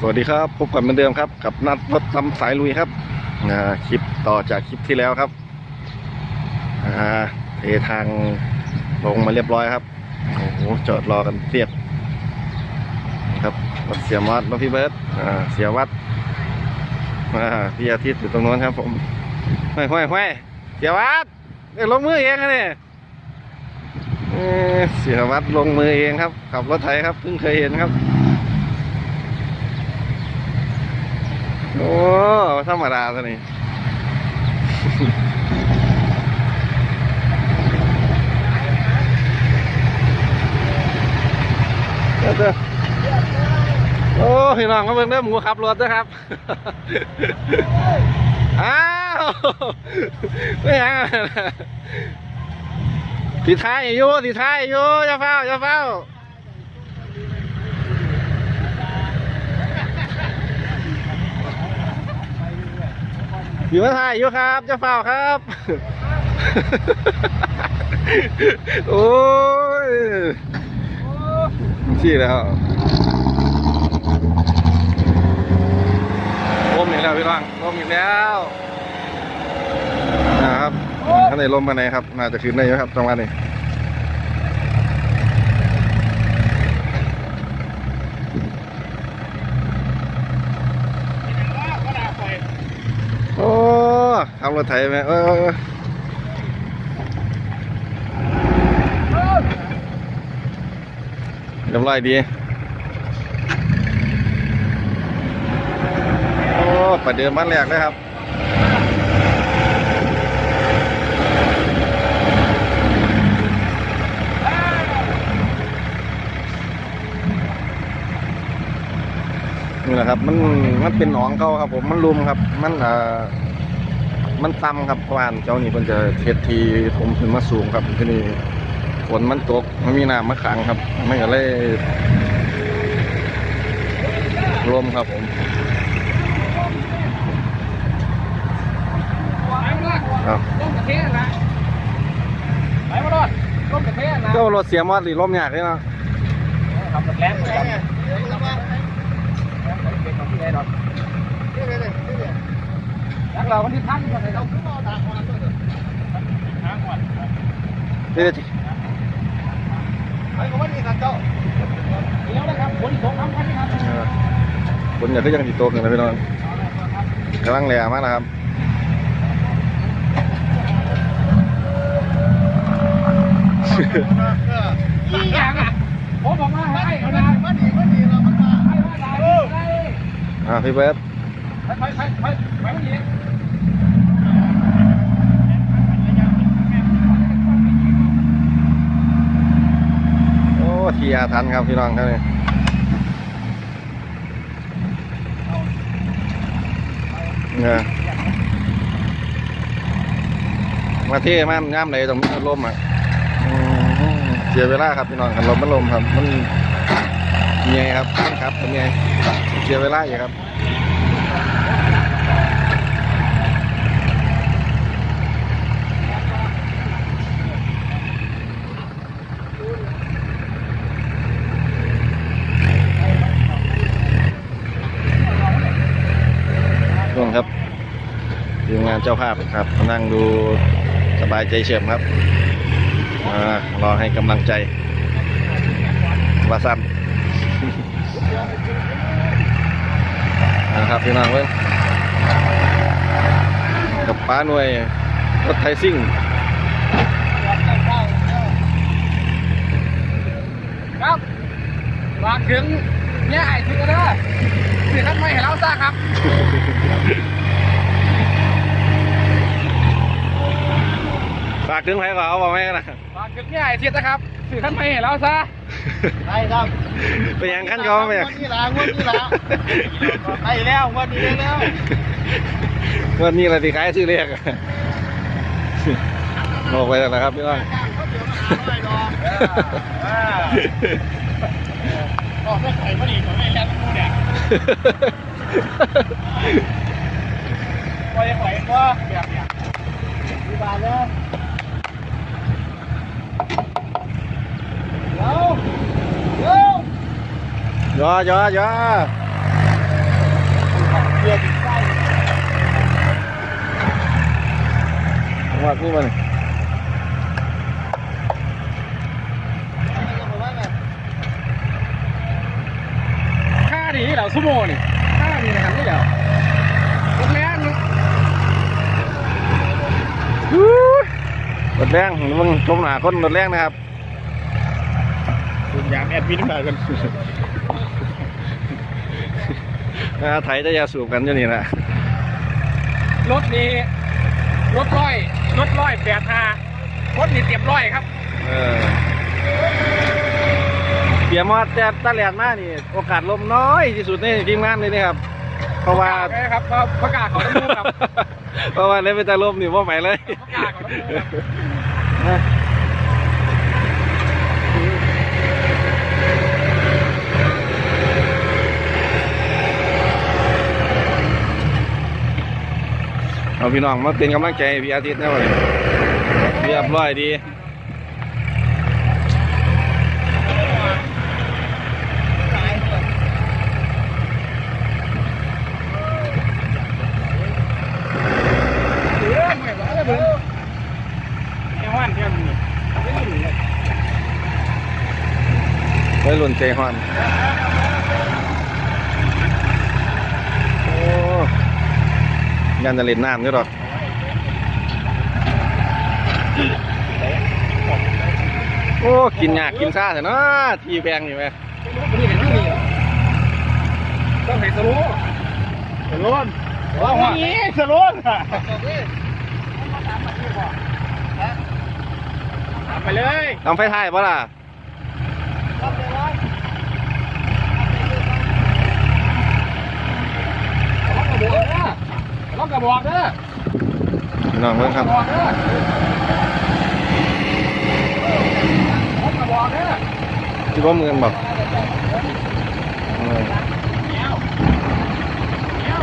สวัสดีครับพบกันเหมือนเดิมครับ กับนัดรถทำสายลุยครับคลิปต่อจากคลิปที่แล้วครับเททางลงมาเรียบร้อยครับโอ้โหจอดรอกันเทียบครับรถเสียวัดรถพี่เบิร์ดอ่าเสียวัดพี่อาทิตย์อยู่ตรงโน้นครับ ผมห้อยห้อยห้อยเสียวัดเอ้ยลงมือเองนะเนี่เอ้ยเสียวัดลงมือเองครับขับรถไถครับเพิ่งเคยเห็นครับ โอ้ธรรมดาตัวนี้เดี๋ยวเดี๋ยวโอ้พี่น้องมาเบิ่งเด้หมูขับรถนะครับ อ้าวไม่ยังอะสีท้ายอยู่สีท้ายอยู่อย่าเฝ้าอย่าเฝ้า อยู่มาถ่ายอยู่ครับเจะเฝ้าครับ โอ้ยชี้แล้วลมอีกแล้วพี่ร้องลมอีกแล้วนะครับข้างในลมมาไหนครับน่าจะขึ้นได้เยอะครับจังหวะนี้โอ้ ทำรถไถไหมเออเรียบร้อยดี โอ้ประเดิมบ้านแรกเลยครับนี่แหละครับ มัน มันเป็นหนองเขาครับผม มันรุมครับ มันอ่อ มันต่ำครับเพราะว่าเจ้านี่เพิ่นจะเฮ็ดทีผมขึ้นมาสูงครับที่นี่ฝนมันตกมันมีน้ำมาขังครับมันก็เลยลมครับผมครับร่มกระเทศนะไปมารอดร่มกระเทศนะก็รถเสียมอดหรือลมยากเลยเนาะขับรถแรงเลย เราคนที่ท่านกันเลยเราขึ้นมาตาควันด้วยทางก่อนเดี๋ยวไปกับวันนี้ครับเจ้าเดี๋ยวนะครับคนสองคำพันครับฝนอยากก็ยังติดตกอยู่นะพี่น้องกำลังแรงมากนะครับอีหยังอะผมบอกมาให้เขานะมาดีมาดีเรามาให้ว่าได้อ่าพี่เบิร์ด ไปไปไปไปไปมาดีโอ้ทีอาทันครับพี่น้องครับนี่เนี่ยมาเท่มันย่ำไหนตรงนี้ลมอะเสียเวลาครับพี่น้องครับลมมันลมครับ มันเมียครับมันครับเป็นไงเสียเวลาอยู่ครับ ช่วงครับ ทีมงานเจ้าภาพครับ นั่งดูสบายใจเฉียครับรอให้กำลังใจวาซันนะครับพี่น้องเว้ยกับป้าหน่วยรถไทยซิ่งครับฝากถึงเนี่ยไอ้ถึงกันเด้อสิท่านไม่เห็นเราซะครับ ฝากถึงใครก็เอาบอกไม่กันนะฝากถึงเนี่ยไอ้ทิศนะครับสิท่านไม่เห็นเราซะใช่ครับไปยังขั้นก็ไปยังงวดนี้ละงวดนี้ละใช่แล้วงวดนี้แล้ววันนี้อะไรที่ขายชื่อเรียกอะบอกไปแล้วนะครับพี่น้องออกไม่ไข่พอดีกว่าไม่แล้วกูเนี่ยปล่อยปล่อยก็แบบเนี้ยดีบาทแล้วเดี๋ยวเดี๋ยวย่อย่อย่อเกียร์ดินใต้ว่านี่ มันค่าดีเหล่าซูโม่นี่ค่าดีนะครับนี่เหล่ารถแรงรถแรงมึงชมหนาคนรถแรงนะครับคุณ ยางแอดมินมากันนะไถจะยาสูบกันอยู่นี่แหละรถนี้รถร้อยรถร้อยแปดห้ารถนี่เตรียมร้อยครับเออเปียมอดแต่ตะแหลนมานี่ โอกาสลมน้อยที่สุดในทีมงานเลยนี่ครับ เพราะว่าประกศเลยครับเพราะประกาศเขาต้องรู้ครับ เพราะว่าเล่นไปตะลมนี่ว่าไหมเลยประกาศเขาต้องรู้ครับ เอาพี่น้องมาเป็นกำลังใจพี่อาทิตย์นะวันนี้เรียบร้อยดีไม่บอกเลยเบิ่งแค่ว่านแค่นี้ไม่ได้หนีเลยไว้รุ่นเจฮอนโอ้ ยันจะเล่นน้ำนี่หรอกโอ้กินยากกินซ่าแต่เนาะทีแบงอยู่ไหมนี่เห็นที่นี่ต้องให้สรู้สโลนว่าว่านี่สโลนอะไปเลยทำไฟท้ายปะล่ะ ล็อ กกระบอกเด้อล็อกกระบอกเด้อพี่น้องเบิ่งครับกระบอกเด้อล็อกกระบอกเด้อที่ว่ามือนบอกเออเดี๋ยวเดี๋ยว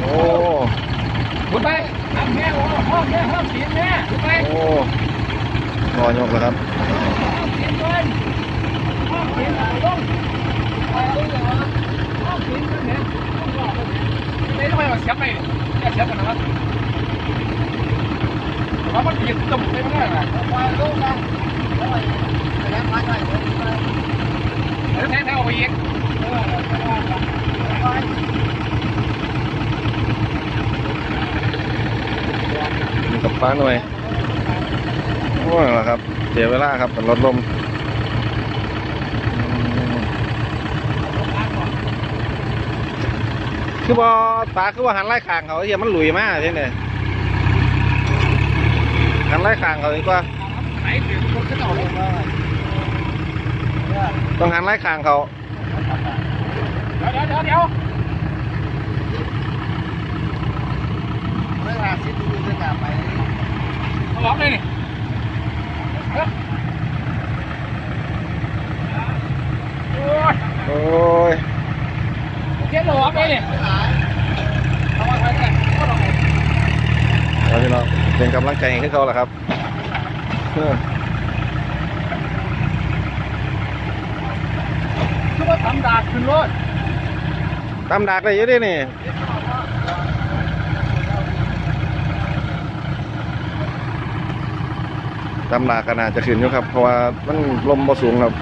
โอ้ขึ้นไปทำแม่โอ้ห้องแม่ห้องสีแม่ขึ้นไปโอ้รอยกแล้วครับ ห้องสีเลยห้องสีอะไรต้องไปดูเลยห้องสีกันเนี่ยไม่ต้องไปมาเสียบไปแค่เสียบกันนะครับว่ามันติดจมูกได้ไหมล่ะไปดูกันแล้วแทงแทงออกไปอีก ล้าหน่วยโอ้ยเหรอครับ เสียเวลาครับเป็นรถลมคือบอตาคือว่าหันไล่ขางเขาเฮียมันหลุยมากใช่ไหมหันไล่ขางเขาดีกว่าต้องหันไล่ขางเขาเดี๋ยวเดี๋ยวเดี๋ยวเวไม่ว่าสิดูจะกลับไป มาล็อกเลยนี่เฮ้ยโอ้ยโอ้ยโอเคมาล็อกเลยนี่เอามาใช้กันก็ล็อกเลยแล้วพี่น้องเป็นกำลังใจให้เขาแหละครับเออคือว่าทำดาดขึ้นรถตามดักได้เยอะดินี่ ตำรากก็น่าจะขึ้นอยู่ครับ เพราะว่ามันลมบ่สูงครับ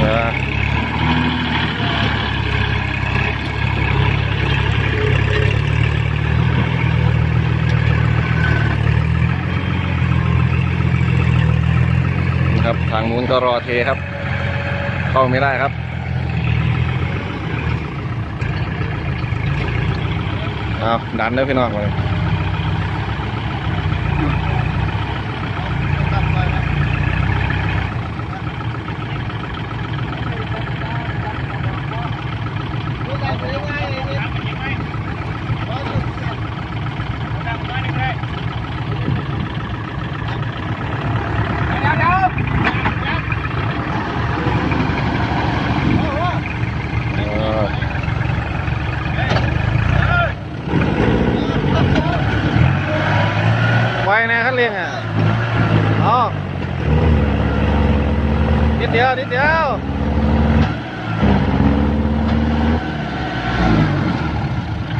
เออนะครับทางนู้น ก็รอเทครับ เข้าไม่ได้ครับ เอาดันเด้อพี่น้องเลย นิดเดียว นิดเดียว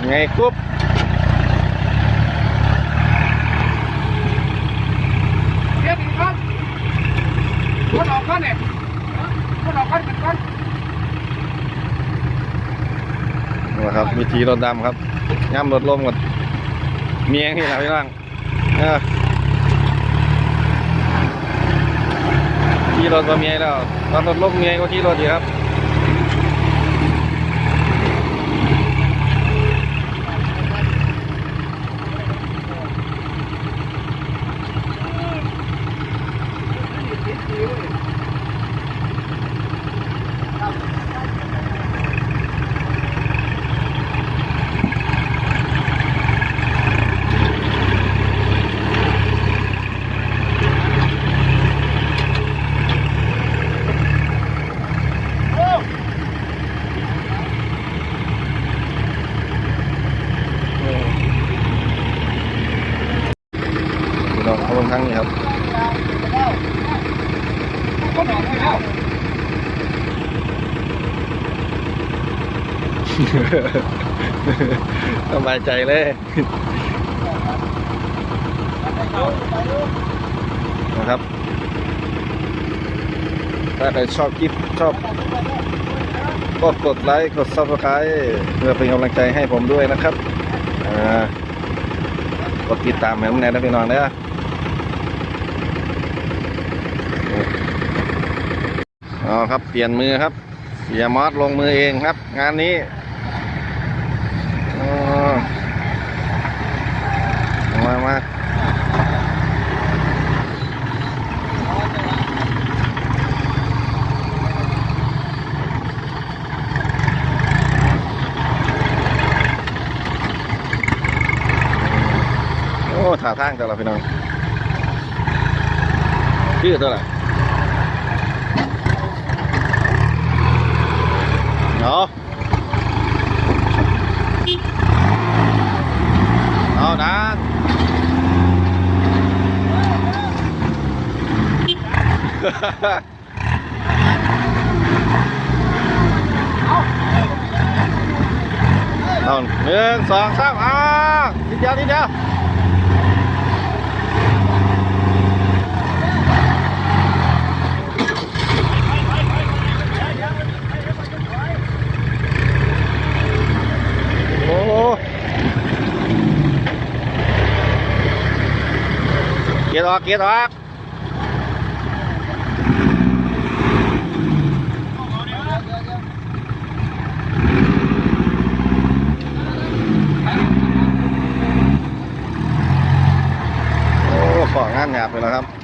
ไงกุ๊บเรียกอีกครั้งคนออกก้อนเนี่ยคนออกก้อนเป็นก้อนนะครับวิธีรถดำครับย่ำรถล้มก่อนเมียงนี่นะพี่น้องเออ ขี่รถมาเมียแล้วตอนรถลมเมียก็ขี่รถดีครับ พี่ รั้งนี้ครับสบายใจเลยนะครับ ถ้าใครชอบคลิปชอบก็กดไลค์กด subscribe เพื่อเป็นกำลังใจให้ผมด้วยนะครับอ่ากดติดตามให้ผมแน่นะพี่น้องเด้ เอาครับเปลี่ยนมือครับเสียมอสลงมือเองครับ งานนี้มามาโอ้ท่าทางแต่ละพี่น้องชื่อตัวไหน เนาะเอาดังเอาหนึ่งสองสามอ่าทีเดียวทีเดียวโอ้โหเกี ยร์ออกเกียร์ออกโอ้ของงานหยาบเลยนะครับ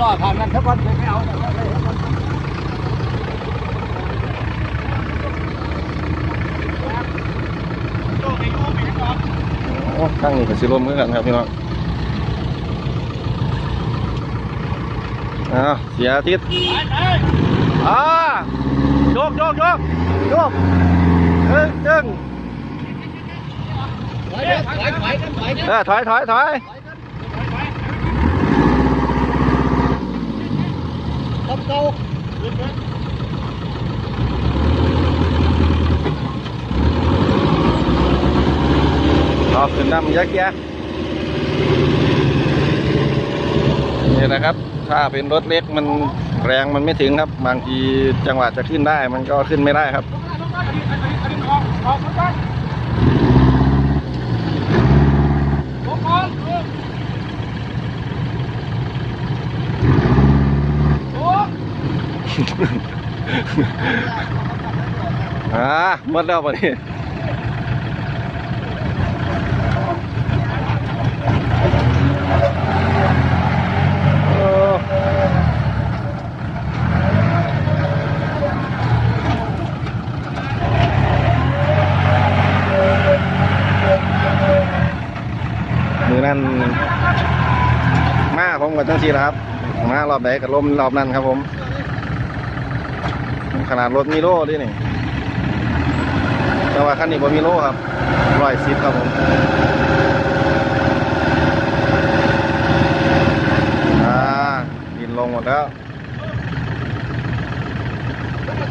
เป็นล่อทางนั้นถ้าวันไม่เอาโอ้ข้างนี้ก็สิลมเหมือนกันครับพี่น้องอ้าวเสียอาทิตย์อ่าโยกโยกโยกโยกเอ้ยจึงเออถอยถอยถอย เอาขึ้นน้ำยักษ์แยะนี่นะครับ ถ้าเป็นรถเล็กมันแรงมันไม่ถึงครับ บางทีจังหวะจะขึ้นได้มันก็ขึ้นไม่ได้ครับ ออกมาก่อนลงก่อนโอ้ อ่าหมดแล้วปะนี่มือนั่นมาผมกับจังสีแล้วครับ มารอบไหนกับลมรอบนั้นครับผม ขนาดรถมีโล่ด้วยนี่แต่ว่าคันนี้บ่มีโล่ครับร้อยสิบครับผมอ่าดินลงหมดแล้ว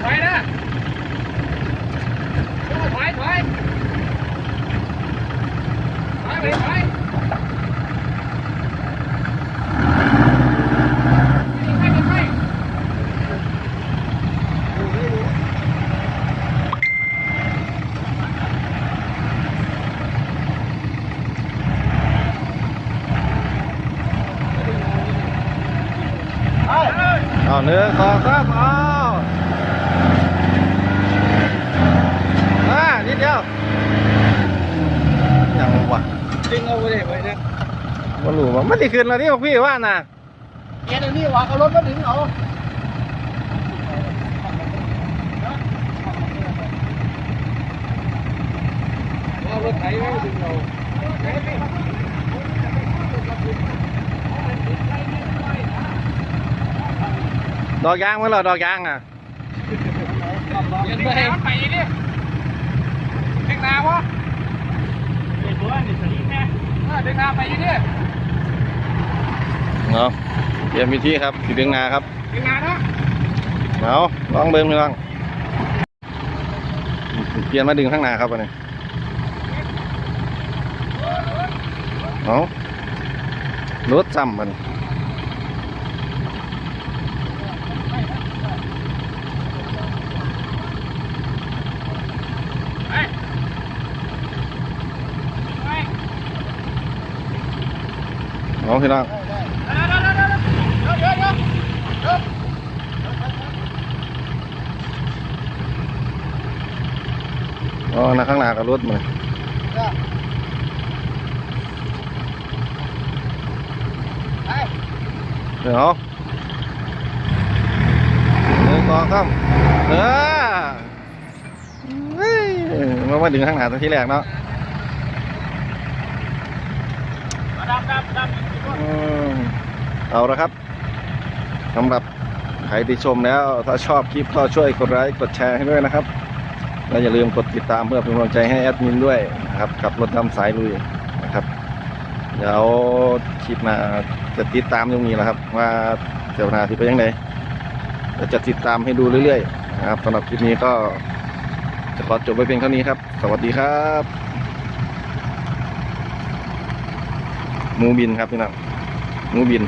ถอยนะถอยถอยถอยไปถอยไปไป เอาเนื้อคอครับเอาอ่านิดเดียวยังวะดึงเอาไปเลยไปเนี่ยมันรู้ว่ามันสิขึ้นแล้วนี่พี่ว่าน่ะเกียร์เดี๋ยวนี้ว่าเอารถมาดึงเอาเอารถไถไว้ดึงเอา ดอกยางมั้งเหรอดอกยางอะอย่าดึงน้ำไปดิดึงน้ำวะเด็กตัวนี่สลิงแม่เออดึงน้ำไปดิเนาะเตรียมวิธีครับสีดึงนาครับดึงน้ำเนาะเอาะลองเบิ้งพี่น้องเปลี่ยนมาดึงข้างหน้าครับอันนี้เอารถซ้ำมัน ไปไป เอาพี่น้อง เดี๋ยวเดี๋ยวเดี๋ยวเดี๋ยวเดี๋ ยวเดี๋ยวอ๋อนะข้างหน้ากับรถมันไปเดี๋ยวหนึ่องสามเออเฮ้ยมามาดึงข้างหน้าตั้งที่แรกเนาะดับดับดับ เอาละครับสำหรับใครที่ชมแล้ว ถ้าชอบคลิปก็ช่วยกดไลค์กดแชร์ให้ด้วยนะครับ และอย่าลืมกดติดตามเพื่อเป็นกำลังใจให้แอดมินด้วยนะครับกับรถดำสายลุยนะครับ เดี๋ยวคลิปหน้าจะติดตามตรงนี้แหละครับ ว่าเจ้าหน้าที่ไปยังไงเราจะติดตามให้ดูเรื่อยๆนะครับสำหรับคลิปนี้ก็จะขอจบไว้เพียงเท่านี้ครับ สวัสดีครับ มูบินครับพี่น้องมูบิน